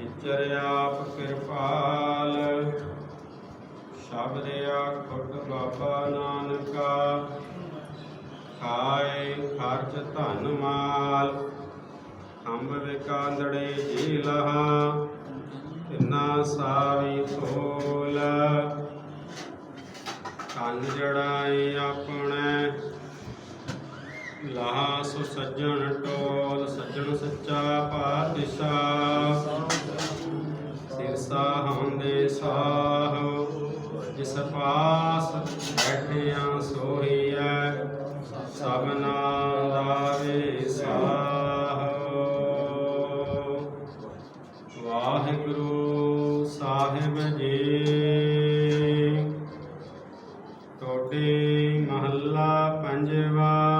ਇਚਰ ਆਪ ਕਿਰਪਾਲ, ਸ਼ਬਦ ਆਖੁਟ ਬਾਬਾ ਨਾਨਕਾ, ਖਾਏ ਖਰਚ ਧਨ ਮਾਲ, ਖੰਭ ਵਿਕਾਂਦੜੇ ਜੀ ਲਹਾ, ਤਿਨਾ ਸਾਵੀ ਸੋਲ। ਕੰਨ ਜੜਾਏ ਆਪਣੇ ਲਹਾ ਸੁ ਸੱਜਣ ਟੋਲ, ਸੱਜਣ ਸੱਚਾ ਪਾਤਸ਼ਾਹ ਸਿਰਸਾ ਹੰਦੇ ਸਾਹ, ਜਿਸ ਪਾਸ ਬੈਠਿਆ ਸੋਹੀਐ ਸਭਨਾ ਦਾ ਸਾਹ। ਵਾਹਿਗੁਰੂ ਸਾਹਿਬ ਜੀ ਟੋਡੇ ਮਹੱਲਾ ਪੰਜਵਾ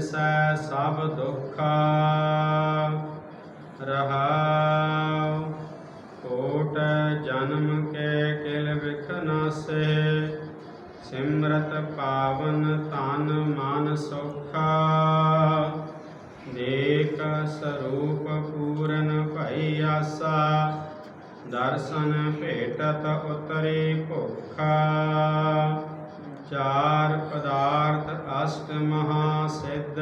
ਸਿਮਰਤ ਸਭ ਦੁੱਖ ਰਹਾਉ। ਕੋਟ ਜਨਮ ਕੇ ਕਿਲ ਵਿਖ ਸਿਮਰਤ ਪਾਵਨ ਤਨ ਮਨ ਸੁਖਾ। ਦੇਖ ਸਰੂਪ ਪੂਰਨ ਭਈ ਆਸਾ। ਦਰਸ਼ਨ ਭੇਟਤ ਉਤਰੇ ਭੁਖਾ। ਚਾਰ ਪਦਾਰਥ ਅਸ਼ਟ ਮਹਾ ਸਿੱਧ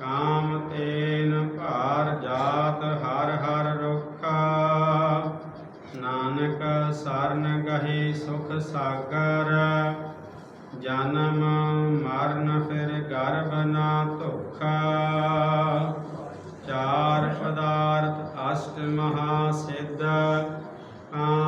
ਕਾਮ ਤੇਨ ਭਾਰ ਜਾਤ ਹਰ ਹਰ ਰੁਖਾ। ਨਾਨਕ ਸਰਨ ਗਹੇ ਸੁਖ ਸਾਗਰ, ਜਨਮ ਮਰਨ ਫਿਰ ਗਰਭ ਨਾ ਧੋਖਾ। ਚਾਰ ਪਦਾਰਥ ਅਸ਼ਟ ਮਹਾ ਸਿੱਧ ਕਾਮ